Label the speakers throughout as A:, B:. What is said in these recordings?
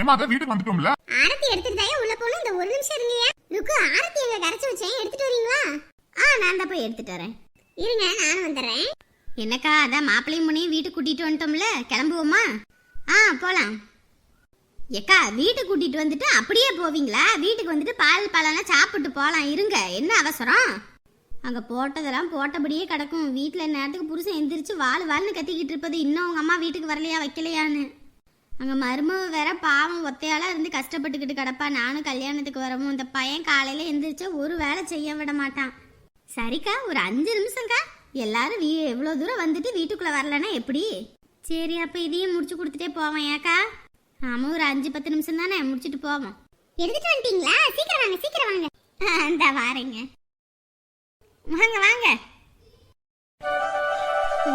A: ஏமா அதான் வீட்டுக்கு வந்துட்டோம்ல.
B: ஆரத்தி எடுத்துட்டு தான் உள்ள போகணும்? இந்த ஒரு நிமிஷம் இருங்கயா ருக்கு ஆரத்தி எங்க கரைச்சு வச்சேன். எடுத்துட்டு வரீங்களா? ஆ நான் தான் போய் எடுத்துட்டு வரேன். இருங்க நானும் வந்துடுறேன். என்னக்கா அதான் மாப்பிள்ளையும் முனையும் வீட்டுக்கு கூட்டிட்டு வந்துட்டோம்ல. கிளம்புவோமா? ஆ போலாம். ஏக்கா வீட்டுக்கு கூட்டிட்டு வந்துட்டு அப்படியே போவீங்களா? வீட்டுக்கு வந்துட்டு பால் பழம்லாம் சாப்பிட்டு போகலாம் இருங்க என்ன அவசரம்? அங்க போட்டதெல்லாம் போட்டபடியே கிடக்கும். வீட்டில் நேரத்துக்கு புருஷன் எந்திரிச்சு வாழ் வாழ்னு கத்திக்கிட்டு இருப்பது இன்னும் உங்கள் அம்மா வீட்டுக்கு வரலையா வைக்கலையான்னு. அங்கே மருமக வேற பாவம் ஒத்தையால இருந்து கஷ்டப்பட்டுக்கிட்டு கிடப்பா. நானும் கல்யாணத்துக்கு வரவும் இந்த பையன் காலையில எந்திரிச்சு ஒரு வேலை செய்ய விட மாட்டான். சரிக்கா ஒரு அஞ்சு நிமிஷம்க்கா. எல்லாரும் வீ எவ்வளோ தூரம் வந்துட்டு வீட்டுக்குள்ள வரலன்னா எப்படி? சரி அப்போ இதையும் முடிச்சு கொடுத்துட்டே போவேன் ஏக்கா. ஆமாம் ஒரு அஞ்சு பத்து நிமிஷம் தானே முடிச்சுட்டு போவோம். எடுத்துட்டு வந்துட்டீங்களா? சீக்கிரம் வாங்க சீக்கிரம் வாங்க. அந்த வாரேங்க. வாங்க வாங்க.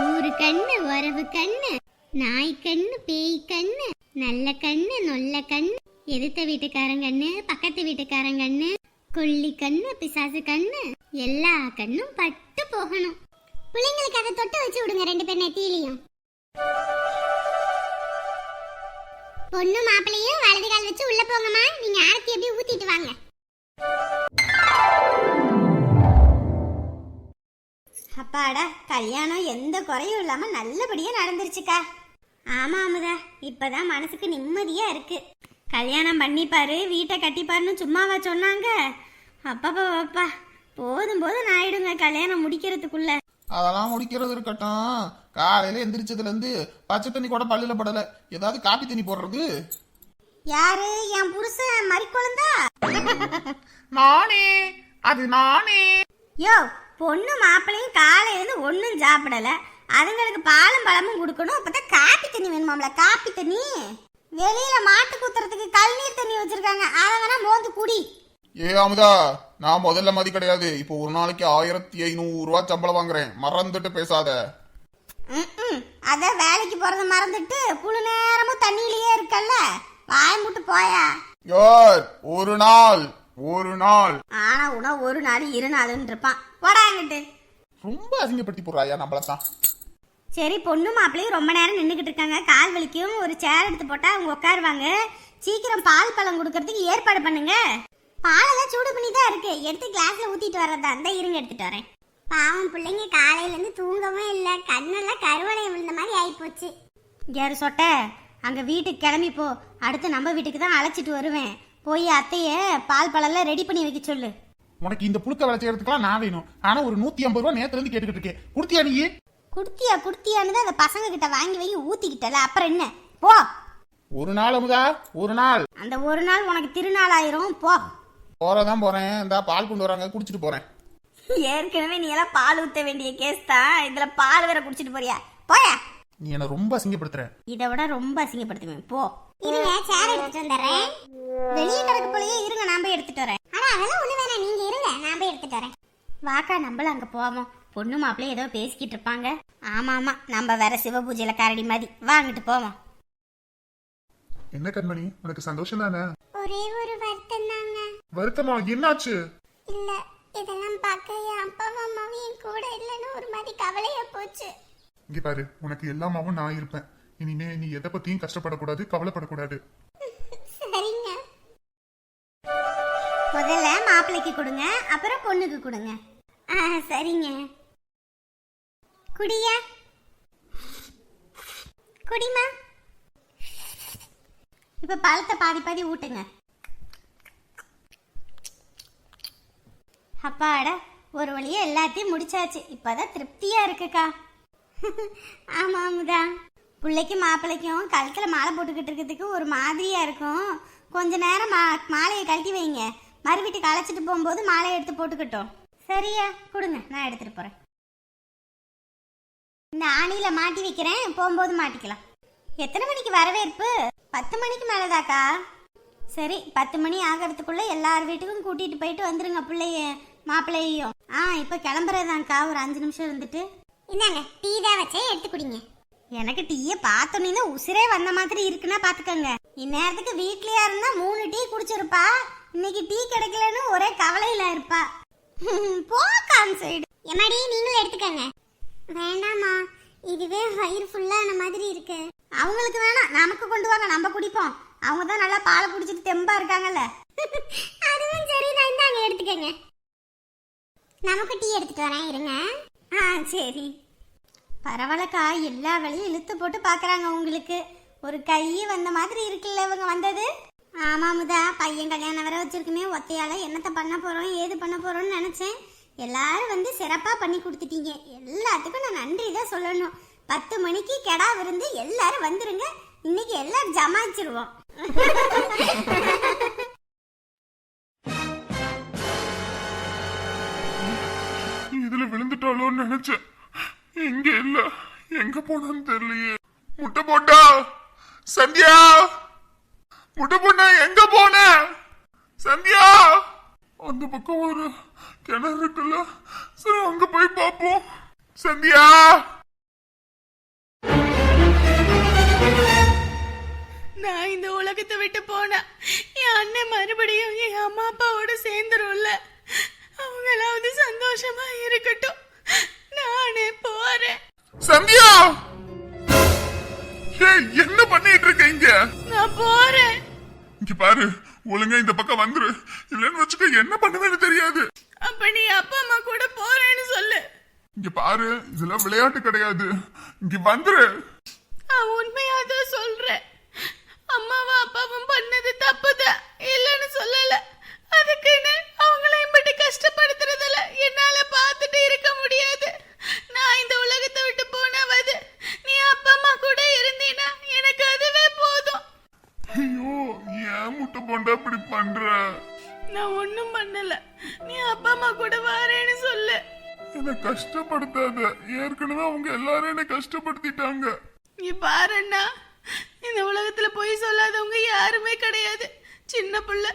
B: ஊரு கண்ணு உறவு கண்ணு. நாய் கண்ணு பேய் கண்ணு நல்ல கண்ணு நொல்ல கண்ணு எதிர்த்த வீட்டுக்காரங்கண்ணு பக்கத்து வீட்டுக்காரங்கண்ணு கொல்லி கண்ணு பிசாசு கண்ணு எல்லா கண்ணும் பட்டு போகணும். பிள்ளைங்களுக்கு அதை தொட்டு வச்சு விடுங்க ரெண்டு பேர் நெத்தியிலையும். பொண்ணு மாப்பிள்ளையும் வலது கால் வச்சு உள்ள போங்கம்மா. நீங்க ஆரத்தி எப்படி ஊத்திட்டு வாங்க. அப்பாடா கல்யாணம் எந்த குறையும் இல்லாம நல்லபடியா நடந்துருச்சுக்கா. ஆமா அமுதா. இப்பதான் மனசுக்கு நிம்மதியா இருக்கு. கல்யாணம் பண்ணிப்பாரு வீட்டை கட்டிப்பாருன்னு சும்மாவா சொன்னாங்க. அப்பப்பா அப்பா போதும் போதும் ஆயிடுங்க கல்யாணம் முடிக்கிறதுக்குள்ள.
A: அதெல்லாம் முடிக்கிறது இருக்கட்டும். காலையில எந்திரிச்சதுல இருந்து பச்சை தண்ணி கூட பல்லுல படல. ஏதாவது காப்பி தண்ணி போடுறது?
B: யாரு? என் புருஷன் மறிக்குழந்தா?
A: நானே. அது நானே.
B: யோ பொண்ணு மாப்பிள்ளையும் காலையில இருந்து ஒன்றும் சாப்பிடல. அதுங்களுக்கு பாலும் பழமும் கொடுக்கணும். அப்பதான் காப்பி தண்ணி வேணுமாம்ல? காப்பி தண்ணி. வெளியில மாட்டு குத்துறதுக்கு கழுநீர் தண்ணி வச்சிருக்காங்க. அதை வேணா மோந்து குடி.
A: ஏ அமுதா நான் முதல்ல மதி கிடையாது. இப்போ ஒரு நாளைக்கு ஆயிரத்தி ஐநூறு ரூபாய் சம்பளம் வாங்குறேன். மறந்துட்டு பேசாத.
B: அதான் வேலைக்கு போறத மறந்துட்டு புழு நேரமும் தண்ணியிலேயே இருக்கல்ல? வாய் முட்டு போயா?
A: யார்? ஒரு நாள். ஒரு நாள்.
B: ஆனா உணவு ஒரு நாள் இரு நாளுன்னு இருப்பான். போடாங்கிட்டு
A: ரொம்ப அசிங்கப்படுத்தி போடுறாயா நம்மளத்தான்.
B: சரி பொண்ணு மாப்பிள்ளையும் ரொம்ப நேரம் நின்றுக்கிட்டு இருக்காங்க. கால் வலிக்கும். ஒரு சேர் எடுத்து போட்டால் அவங்க உட்காருவாங்க. சீக்கிரம் பால் பழம் கொடுக்கறதுக்கு ஏற்பாடு பண்ணுங்க. பாலெல்லாம் சூடு பண்ணி தான் இருக்கு. எடுத்து கிளாஸ்ல ஊத்திட்டு வர்றதா இருந்தா இருங்க எடுத்துட்டு வரேன். பாவம் பிள்ளைங்க காலையிலேருந்து தூங்கவே தூங்கவும் கண்ணெல்லாம் கருவளையம் விழுந்த மாதிரி ஆகிப்போச்சு யார் சொட்ட? வீட்டுக்கு கிளம்பி போ. அடுத்து நம்ம வீட்டுக்கு தான் அழைச்சிட்டு வருவேன். போய் அத்தைய பால் பழம்லாம் ரெடி பண்ணி வைக்க சொல்லு.
A: உனக்கு இந்த புழுக்க வேலை செய்யறதுக்கெல்லாம் நான் வேணும். ஆனால் ஒரு நூற்றி ஐம்பது ரூபா நேரத்துலேருந்து கேட்டுக்கிட்டு இருக்கேன். கொடுத்தியா நீ?
B: குடுத்தியா குடுத்தியான்னு தான் அந்த பசங்க கிட்ட வாங்கி வாங்கி ஊத்திக்கிட்டல. அப்புறம் என்ன? போ.
A: ஒரு நாள் அமுதா ஒரு நாள்.
B: அந்த ஒரு நாள் உனக்கு திருநாள் ஆயிரும் போ.
A: போறதான் போறேன். இந்த பால் கொண்டு வராங்க. குடிச்சிட்டு போறேன்.
B: ஏற்கனவே நீ எல்லாம் பால் ஊத்த வேண்டிய கேஸ் தான். இதுல பால் வேற குடிச்சிட்டு போறியா? போயா.
A: நீ என்ன ரொம்ப அசிங்கப்படுத்துற.
B: இதை விட ரொம்ப அசிங்கப்படுத்துவேன். போ. இருங்க சேர் எடுத்துட்டு வந்துடுறேன். வெளியே கிடக்கு போலயே இருங்க. நான் போய் எடுத்துட்டு வரேன். ஆனா அதெல்லாம் ஒண்ணு வேணாம் நீங்க இருங்க. நான் போய் எடுத்துட்டு வரேன். வாக்கா நம்மளும் அங்க போவோம். பொண்ணு மாப்பிள்ளை ஏதோ பேசிக்கிட்டு இருப்பாங்க. ஆமா ஆமா. நம்ம வேற சிவ பூஜையில கரடி மாதிரி. வாங்கிட்டு போவோம்.
A: என்ன கண்மணி? உனக்கு சந்தோஷம் தானே
B: ஒரே ஒரு வருத்தம் தாங்க.
A: வருத்தமா? என்னாச்சு?
B: இல்ல இதெல்லாம் பார்க்க என் அப்பாவும் அம்மாவும் என் கூட இல்லைன்னு ஒரு மாதிரி கவலையா போச்சு.
A: இங்க பாரு உனக்கு எல்லாமாவும் நான் இருப்பேன். இனிமே நீ எதை பத்தியும் கஷ்டப்படக்கூடாது கவலைப்படக்கூடாது.
B: சரிங்க. முதல்ல மாப்பிள்ளைக்கு கொடுங்க அப்புறம் பொண்ணுக்கு கொடுங்க. ஆ சரிங்க. குடியா? குடிமா? இப்ப பழத்தை பாதி பாதி ஊட்டுங்க. அப்பாடா ஒரு வழியாக எல்லாத்தையும் முடிச்சாச்சு. இப்பதான் திருப்தியா இருக்குக்கா. ஆமா அமுதா. பிள்ளைக்கும் மாப்பிள்ளைக்கும் கழுத்துல மாலை போட்டுக்கிட்டு இருக்கிறதுக்கு ஒரு மாதிரியா இருக்கும். கொஞ்ச நேரம் மா மாலையை கழட்டி வைங்க. மறு வீட்டுக்கு அழைச்சிட்டு போகும்போது மாலையை எடுத்து போட்டுக்கிட்டோம். சரியா? கொடுங்க நான் எடுத்துட்டு போறேன். இந்த ஆணியில மாட்டி வைக்கிறேன் போகும்போது மாட்டிக்கலாம். எத்தனை மணிக்கு வரவேற்பு? பத்து மணிக்கு மேலதாக்கா? சரி பத்து மணி ஆகிறதுக்குள்ள எல்லார் வீட்டுக்கும் கூட்டிட்டு போயிட்டு வந்துருங்க பிள்ளைய மாப்பிள்ளையும் ஆ இப்போ கிளம்புறதாங்க்கா ஒரு அஞ்சு நிமிஷம் இருந்துட்டு. இந்தாங்க டீ தான் வச்சே எடுத்து குடிங்க. எனக்கு டீயை பார்த்தோன்னே தான் உசிரே வந்த மாதிரி இருக்குன்னா பாத்துக்கோங்க இந்நேரத்துக்கு வீட்லயா இருந்தா மூணு டீ குடிச்சிருப்பா. இன்னைக்கு டீ கிடைக்கலன்னு ஒரே கவலையில இருப்பா. போ கான் சைடு எம்மாடி நீங்களும் எடுத்துக்கங்க. வேண்டாமா இதுவே வயிறு ஃபுல்லான மாதிரி இருக்கு. அவங்களுக்கு வேணாம். நமக்கு கொண்டு வாங்க. நம்ம குடிப்போம். அவங்க தான் நல்லா பாலை குடிச்சிட்டு தெம்பா இருக்காங்கல்ல. அதுவும் சரி நான் இந்தாங்க எடுத்துக்கங்க. நமக்கு டீ எடுத்துட்டு வரேன் இருங்க. ஆ சரி. பரவாயில்லக்கா. எல்லா வேலையும் இழுத்து போட்டு பார்க்குறாங்க உங்களுக்கு. ஒரு கை வந்த மாதிரி இருக்குல்ல இவங்க வந்தது? ஆமாம் முதா. பையன் கல்யாணம் வர வச்சிருக்குமே. ஒத்தையால் என்னத்தை பண்ண போகிறோம் ஏது பண்ண போகிறோம்னு நினச்சேன். எல்லாரும் வந்து சிறப்பாக பண்ணி கொடுத்துட்டீங்க. எல்லாத்துக்கும் நான் நன்றி தான் சொல்லணும். பத்து மணிக்கு கெடா விருந்து எல்லாரும் வந்துருங்க. இன்னைக்கு எல்லாரும் ஜமாச்சிருவோம்
C: இதுல விழுந்துட்டாளோன்னு நினைச்சேன். இங்க இல்ல? எங்க போனான்னு தெரியலையே. முட்டை போட்டா? சந்தியா? முட்டை போட்டா எங்க போன? சந்தியா? அந்த பக்கம் ஒரு கிணறு இருக்குல்ல? சரி அங்க போய் பாப்போம் சந்தியா?
D: நான் இந்த உலகத்தை விட்டு போனா என் அண்ணன் மறுபடியும் என் அம்மா அப்பாவோட சேர்ந்துரும்ல. அவங்களாவது சந்தோஷமா இருக்கட்டும். நானே போறேன்.
C: சந்தியா? என்ன பண்ணிட்டு இருக்க இங்க?
D: நான் போறேன்.
C: இங்க பாரு. ஒழுங்கா இந்த பக்கம் வந்துரு. இல்லன்னு வச்சுக்க என்ன பண்ணுவேன்னு தெரியாது.
D: அப்ப நீ அப்பா அம்மா கூட போறேன்னு சொல்லு.
C: இங்க பாரு இதெல்லாம் விளையாட்டு கிடையாது. இங்க வந்துரு.
D: நான் உண்மையாதான் சொல்றேன். அம்மாவும் அப்பாவும் பண்ணது தப்புதான் இல்லைன்னு சொல்லல. அதுக்குன்னு அவங்கள இப்படி கஷ்டப்படுத்துறதுல என்னால பார்த்துட்டு இருக்க முடியாது. நான் இந்த உலகத்தை விட்டு போனாவது நீ அப்பா அம்மா கூட இருந்தீனா எனக்கு அதுவே போதும்.
C: ஐயோ ஏன் முட்டை போண்டா இப்படி பண்ற?
D: நான் ஒண்ணும் பண்ணல. நீ அப்பா அம்மா கூட வாரேன்னு சொல்லு.
C: என்ன கஷ்டப்படுத்தாத. ஏற்கனவே அவங்க எல்லாரும் என்ன கஷ்டப்படுத்திட்டாங்க.
D: நீ பாருண்ணா இந்த உலகத்துல பொய் சொல்லாதவங்க யாருமே கிடையாது. சின்ன புள்ள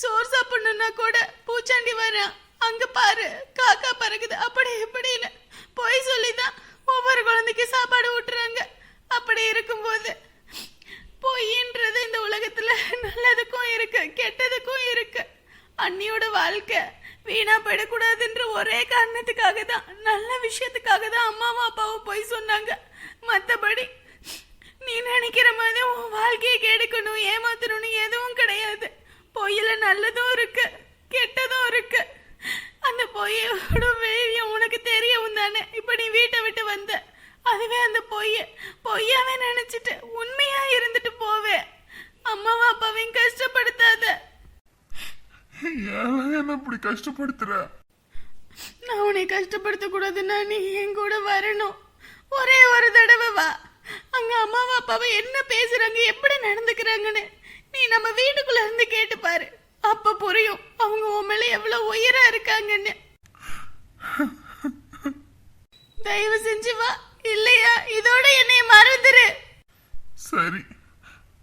D: சோறு சாப்பிடணும்னா கூட பூச்சாண்டி வரான் அங்க பாரு காக்கா பறக்குது. அப்படி இப்படின்னு பொய் சொல்லிதான் ஒவ்வொரு குழந்தைக்கு சாப்பாடு ஊட்டுறாங்க. அப்படி இருக்கும்போது பொய்ன்றது இந்த உலகத்துல. நல்லதுக்கும் இருக்கு கெட்டதுக்கும் இருக்கு. அண்ணியோட வாழ்க்கை வீணா போயிடக்கூடாதுன்ற ஒரே காரணத்துக்காக தான் நல்ல விஷயத்துக்காக தான் அம்மாவும் அப்பாவும் பொய் சொன்னாங்க. மற்றபடி நீ நினைக்கிற மாதிரி உன் வாழ்க்கையை கெடுக்கணும் ஏமாத்தணும்னு எதுவும் கிடையாது. பொய்யில நல்லதும் இருக்கு கெட்டதும் இருக்கு. அந்த பொய்யோட வேரியம் உனக்கு தெரியவும் தானே. இப்ப நீ வீட்டை விட்டு வந்த. அதுவே அந்த பொய்ய பொய்யாவே நினைச்சிட்டு உண்மையா இருந்துட்டு போவே அம்மாவும் அப்பாவையும் கஷ்டப்படுத்தாத
C: ஏன் இப்படி கஷ்டப்படுத்துற?
D: நான் உன்னை கஷ்டப்படுத்த கூடாதுன்னா நீ என் கூட வரணும். ஒரே ஒரு தடவை வா. அங்க அம்மாவும் அப்பாவை என்ன பேசுறாங்க எப்படி நடந்துக்கிறாங்கன்னு நீ நம்ம வீட்டுக்குள்ள இருந்து கேட்டு பாரு. அப்ப புரியும் அவங்க உன் மேல எவ்வளவு உயரா இருக்காங்கன்னு. தயவு செஞ்சு வா. இல்லையா? இதோட என்னைய மறந்துரு.
C: சரி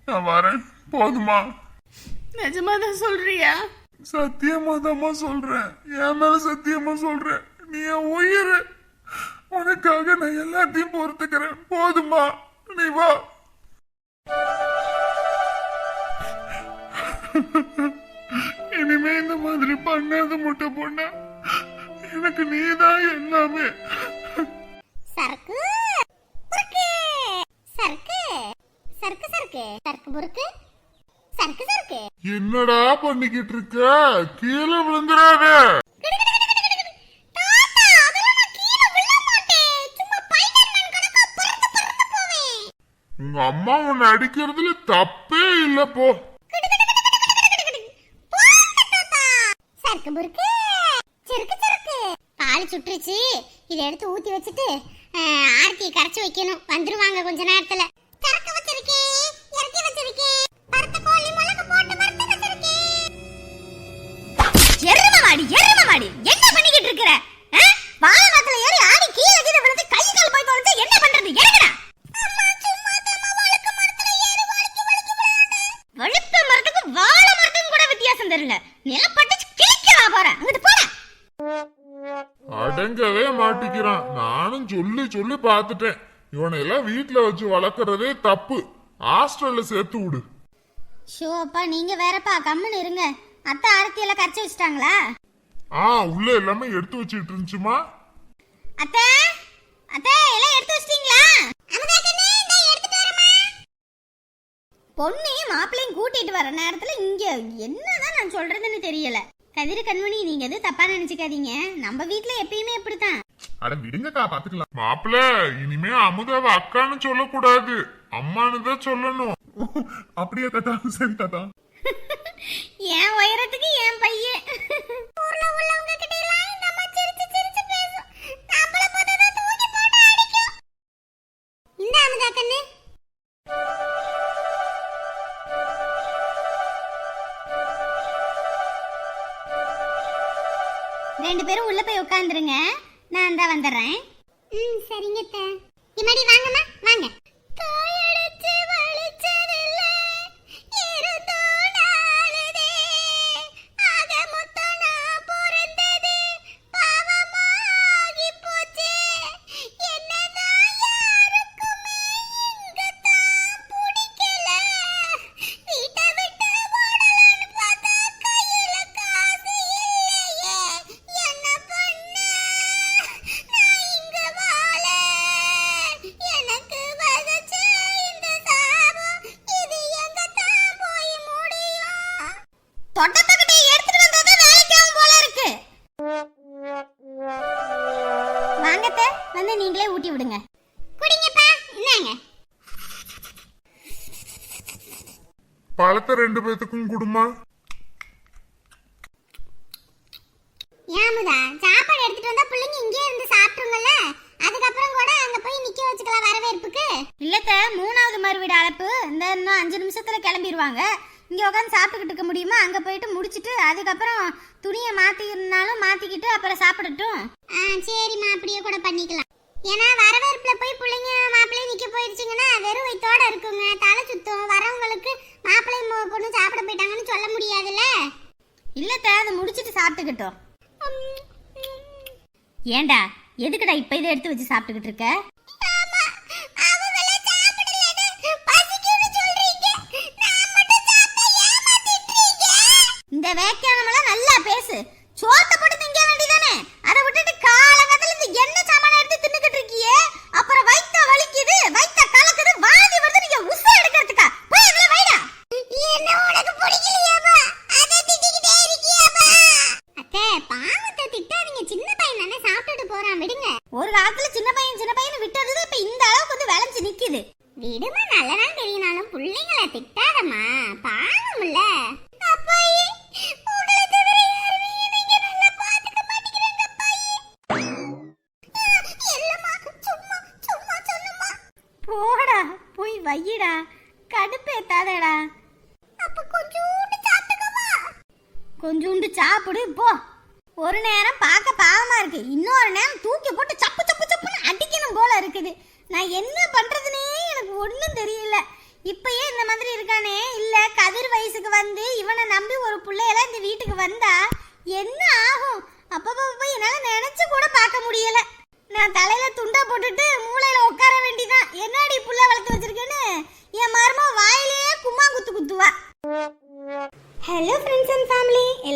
C: நான் வரேன். போதுமா?
D: நிஜமா தான் சொல்றியா?
C: சத்தியமா தம்மா சொல்றேன். என் மேல சத்தியமா சொல்றேன். நீ என் உயிர். உனக்காக நான் எல்லாத்தையும் பொறுத்துக்கிறேன். போதுமா நீ வா. இனிமே இந்த மாதிரி பண்ணாத முட்டை பொண்ண. எனக்கு நீதான் எல்லாமே.
B: சரக்கு புருக்கு சரக்கு சரக்கு சரக்கு சரக்கு புருக்கு சரக்கு சரக்கு
C: என்னடா பண்ணிக்கிட்டு இருக்க? கீழே விழுந்துடாத உங்க அம்மா உன்னை அடிக்கிறதுல தப்பே இல்ல போ.
B: முறுக்கு. சிறுக்கு சிறுக்கு பால் சுட்டுருச்சு. இதை எடுத்து ஊத்தி வச்சுட்டு ஆர்த்தியை கரைச்சு வைக்கணும். வந்துருவாங்க கொஞ்ச நேரத்துல. இருக்கிற வாழை மரத்துல ஏறி ஆடி கீழே கீழே விழுந்து கை கால் போய் தொலைஞ்சா என்ன பண்றது? இறங்குடா. வழுக்க மரத்துக்கும் வாழை மரத்துக்கும் கூட வித்தியாசம் தெரியல. நிலப்பட்டு கிழிக்கிறா போற? அங்கிட்டு போற
C: அடங்கவே மாட்டிக்கிறான். நானும் சொல்லி சொல்லி பார்த்துட்டேன். இவனை எல்லாம் வீட்டுல வச்சு வளர்க்கறதே தப்பு. ஹாஸ்டல்ல சேர்த்து விடு.
B: ஷோ அப்பா நீங்க வேறப்பா கம்முன்னு இருங்க. அத்தை ஆரத்தி எல்லாம் கரைச்சி வச்சிட்டாங்களா?
C: ஆ உள்ள எல்லாமே எடுத்து வச்சுட்டு இருந்துச்சுமா.
B: அத்தை அத்தை எல்லாம் எடுத்து வச்சிட்டீங்களா? பொண்ணையும் மாப்பிள்ளையும் கூட்டி கூட்டிட்டு வர நேரத்துல இங்க என்னதான் நான் சொல்றதுன்னு தெரியல. கதிர கண்மணி நீங்க எதுவும் தப்பா நினைச்சுக்காதீங்க. நம்ம வீட்ல எப்பயுமே இப்படித்தான்.
C: அட விடுங்கக்கா பாத்துக்கலாம். மாப்பிள்ள இனிமே அமுதாவை அக்கான்னு சொல்லக்கூடாது. அம்மான்னு தான் சொல்லணும். அப்படியே தாத்தா? சரி தாத்தா.
B: என் உயரத்துக்கு என் பையன் உட்காந்துருங்க நான் தான் வந்துடுறேன். ம் சரிங்க தே இம்மாடி வாங்கம்மா.
C: பழத்தை ரெண்டு பேத்துக்கும் கொடுமா.
B: ஏமுதா சாப்பாடு எடுத்துட்டு வந்தா பிள்ளைங்க இங்கே இருந்து சாப்பிட்டுருங்கல்ல? அதுக்கப்புறம் கூட அங்க போய் நிக்க வச்சுக்கலாம் வரவேற்புக்கு. இல்லத்த மூணாவது மறுவீடு அழைப்பு. இந்த இன்னும் அஞ்சு நிமிஷத்துல கிளம்பிடுவாங்க இங்க உட்காந்து சாப்பிட்டுக்கிட்டு இருக்க முடியுமா? அங்க போயிட்டு முடிச்சிட்டு அதுக்கப்புறம் துணியை மாத்திருந்தாலும் மாத்திக்கிட்டு அப்புறம் சாப்பிடட்டும். ஆ சரிம்மா. அப்படியே கூட பண்ணிக்கலாம். ஏன்னா வரவேற்புல போய் பிள்ளைங்க மாப்பிள்ளையும் நிக்க போயிடுச்சுங்கன்னா வெறும் வயித்தோட இருக்குங்க. தலை சுத்தம். வரவங்களுக்கு மாப்பிள்ளை பொண்ணு சாப்பிட போயிட்டாங்கன்னு சொல்ல முடியாதுல்ல? இல்லத்த அதை முடிச்சிட்டு சாப்பிட்டுக்கிட்டோம். ஏண்டா எதுக்குடா இப்ப இதை எடுத்து வச்சு சாப்பிட்டுக்கிட்டு இருக்க இந்த வேக்கியானமெல்லாம் நல்லா பேசு சோத்த போட்டு திங்க வேண்டியதானே அதை விட்டுட்டு காலங்கத்துல இந்த எண்ணெய் சாமான எடுத்து தின்னுக்கிட்டு இருக்கியே அப்புறம் வயித்த வலிக்குது வயித்த கலக்குது வாந்தி வருது நீங்க உச எடுக்கிறதுக்கா போய் அதுல வைடா என்ன உனக்கு பிடிக்கலையாமா அதை திட்டிக்கிட்டே இருக்கியாமா அத்தை பாவத்தை திட்டாதீங்க சின்ன பையன் தானே சாப்பிட்டுட்டு போறான் விடுங்க ஒரு காலத்துல சின்ன பையன் சின்ன பையன் விட்டது இப்ப இந்த அளவுக்கு வந்து விளைஞ்சு நிக்குது. விடுமா நல்லதான் தெரியினாலும் பிள்ளைங்கள திட்டாதம்மா. பாவம்ல. நல்லா போடா போய் வையடா. கடுப்பேத்தாதடா அப்ப கொஞ்சோண்டு சாப்பிட்டுக்கவா கொஞ்சோண்டு சாப்பிடு போ. ஒரு நேரம் பார்க்க பாவமா இருக்கு. இன்னொரு நேரம் தூக்கி போட்டு சப்பு சப்பு சப்புன்னு அடிக்கணும் போல இருக்குது. நான் என்ன பண்றதுனே எனக்கு ஒன்றும் தெரியல. இப்பயே இந்த மாதிரி இருக்கானே. இல்ல கதிர் வயசுக்கு வந்து இவனை நம்பி ஒரு பிள்ளையெல்லாம் இந்த வீட்டுக்கு வந்தா என்ன ஆகும்? அப்பப்போ என்னால நினைச்சு கூட பார்க்க முடியல. நான் தலையில துண்டை போட்டுட்டு மூளையில உட்கார